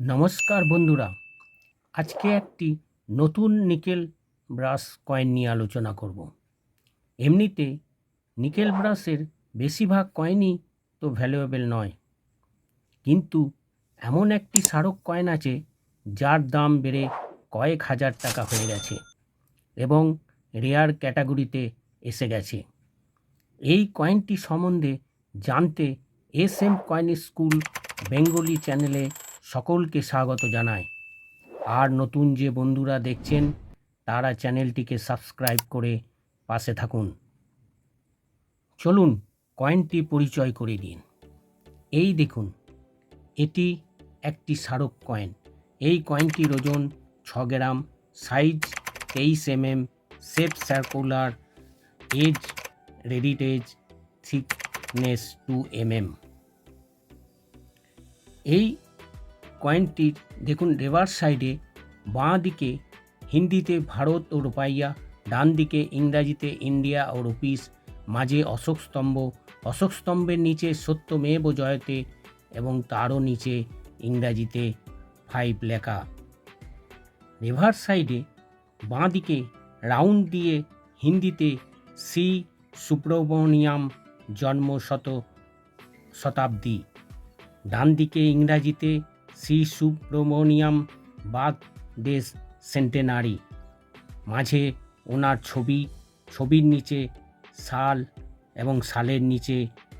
নমস্কার বন্ধুরা। আজকে একটি নতুন নিকেল ব্রাশ কয়েন নিয়ে আলোচনা করব। এমনিতে নিকেল ব্রাশের বেশিরভাগ কয়েনই তো ভ্যালুয়েবল নয়। কিন্তু এমন একটি স্মারক কয়েন আছে, যার দাম বেড়ে কয়েক হাজার টাকা হয়ে গেছে এবং রেয়ার ক্যাটাগরিতে এসে গেছে। এই কয়েনটি সম্বন্ধে জানতে S M coin school Bengali চ্যানেলে সকলকে স্বাগত জানায় আর নতুন যে বন্ধুরা দেখছেন, তারা চ্যানেলটিকে সাবস্ক্রাইব করে পাশে থাকুন। চলুন কয়েনটি পরিচয় করে দিন। এই দেখুন, এটি একটি স্মারক কয়েন। এই কয়েনটির ওজন ছ গ্রাম, সাইজ তেইশ M M shape circular, edge reeded thickness two M M এই কয়েনটির দেখুন রেভার সাইডে বাঁ দিকে হিন্দিতে ভারত ও রূপাইয়া ডান দিকে ইংরাজিতে ইন্ডিয়া ও রুপিস, মাঝে অশোক স্তম্ভ, অশোক স্তম্ভের নিচে সত্যমেব জয়তে এবং তারও নিচে ইংরাজিতে ফাইভ লেখা। রেভার সাইডে বাঁ দিকে রাউন্ড দিয়ে হিন্দিতে সি সুব্রমণিয়াম জন্ম শত শতাব্দী ডান দিকে ইংরাজিতে শ্রী সুব্রমণিয়াম বাদ দেশ সেন্টেনারি মাঝে ওনার ছবি, ছবির নিচে সাল এবং সালের নিচে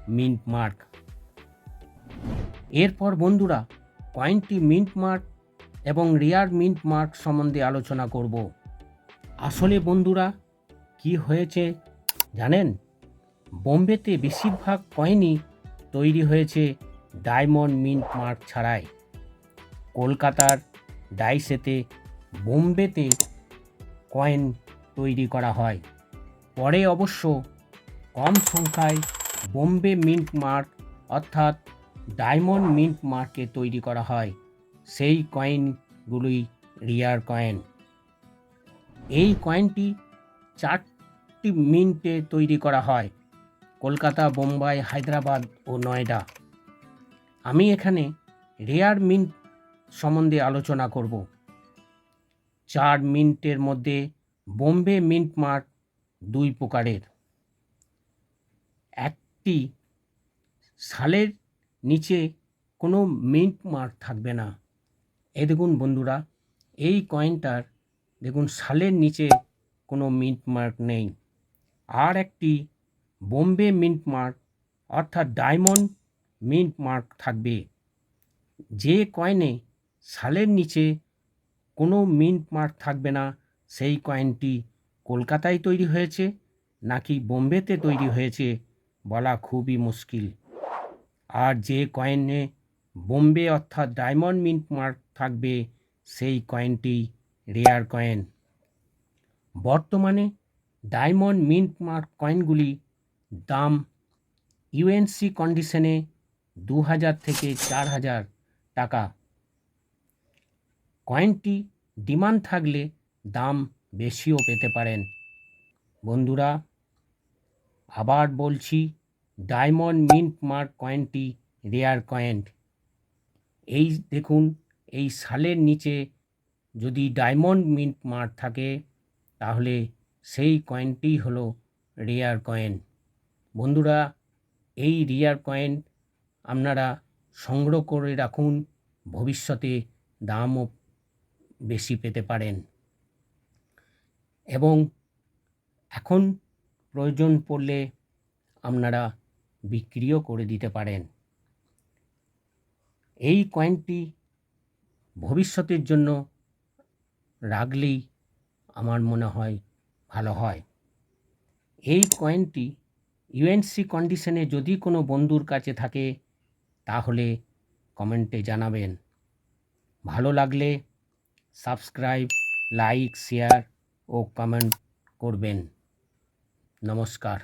মিন্ট মার্ক এরপর বন্ধুরা, কয়েনটি মিন্ট মার্ক এবং রেয়ার মিন্ট মার্ক সম্বন্ধে আলোচনা করব। আসলে বন্ধুরা, কি হয়েছে জানেন? বোম্বেতে বেশিরভাগ কয়েনই তৈরি হয়েছে ডায়মন্ড মিন্ট মার্ক ছাড়াই। কলকাতার ডাইসেতে, বোম্বেতে কয়েন তৈরি করা হয়। পরে অবশ্য কম সংখ্যায় বোম্বে মিন্ট মার্ক অর্থাৎ ডায়মন্ড মিন্ট মার্কে তৈরি করা হয়। সেই কয়েনগুলোই রিয়ার কয়েন। এই কয়েনটি চারটি মিন্টে তৈরি করা হয়, কলকাতা, বোম্বাই, হায়দ্রাবাদ ও নয়ডা। আমি এখানে রেয়ার মিন্ট সম্বন্ধে আলোচনা করব। চার মিন্টের মধ্যে বোম্বে মিন্ট মার্ক দুই প্রকারের। একটি সালের নিচে কোনো মিন্ট মার্ক থাকবে না। এ দেখুন বন্ধুরা, এই কয়েনটার দেখুন সালের নিচে কোনো মিন্ট মার্ক নেই। আর একটি বোম্বে মিন্ট মার্ক অর্থাৎ ডায়মন্ড মিন্ট মার্ক থাকবে। যে কয়েনে সালের নিচে কোনো মিন্ট মার্ক থাকবে না। সেই কয়েনটি কলকাতায় তৈরি হয়েছে, নাকি বোম্বেতে তৈরি হয়েছে বলা খুবই মুশকিল। আর যে কয়েনে বোম্বে অর্থাৎ ডায়মন্ড মিন্ট মার্ক থাকবে, সেই কয়েনটি রেয়ার কয়েন। বর্তমানে ডায়মন্ড মিন্ট মার্ক কয়েনগুলি দাম ইউএনসি কন্ডিশনে দু হাজার থেকে চার হাজার টাকা। কয়েনটি ডিমান্ড থাকলে দাম বেশিও পেতে পারেন। বন্ধুরা, আবার বলছি, ডায়মন্ড মিন্ট মার্ক কয়েনটি রেয়ার কয়েন। এই দেখুন, এই সালের নিচে যদি ডায়মন্ড মিন্ট মার্ক থাকে, তাহলে সেই কয়েনটি হলো রেয়ার কয়েন। বন্ধুরা, এই রিয়ার কয়েন আপনারা সংগ্রহ করে রাখুন, ভবিষ্যতে দামও বেশি পেতে পারেন। এবং এখন প্রয়োজন পড়লে আপনারা বিক্রিও করে দিতে পারেন। এই কয়েনটি ভবিষ্যতের জন্য রাখলেই আমার মনে হয় ভালো হয়। এই কয়েনটি ইউএনসি কন্ডিশনে যদি কোনো বন্ধুর কাছে থাকে, তাহলে কমেন্টে জানাবেন। ভালো লাগলে সাবস্ক্রাইব লাইক শেয়ার ও কমেন্ট করবেন। নমস্কার।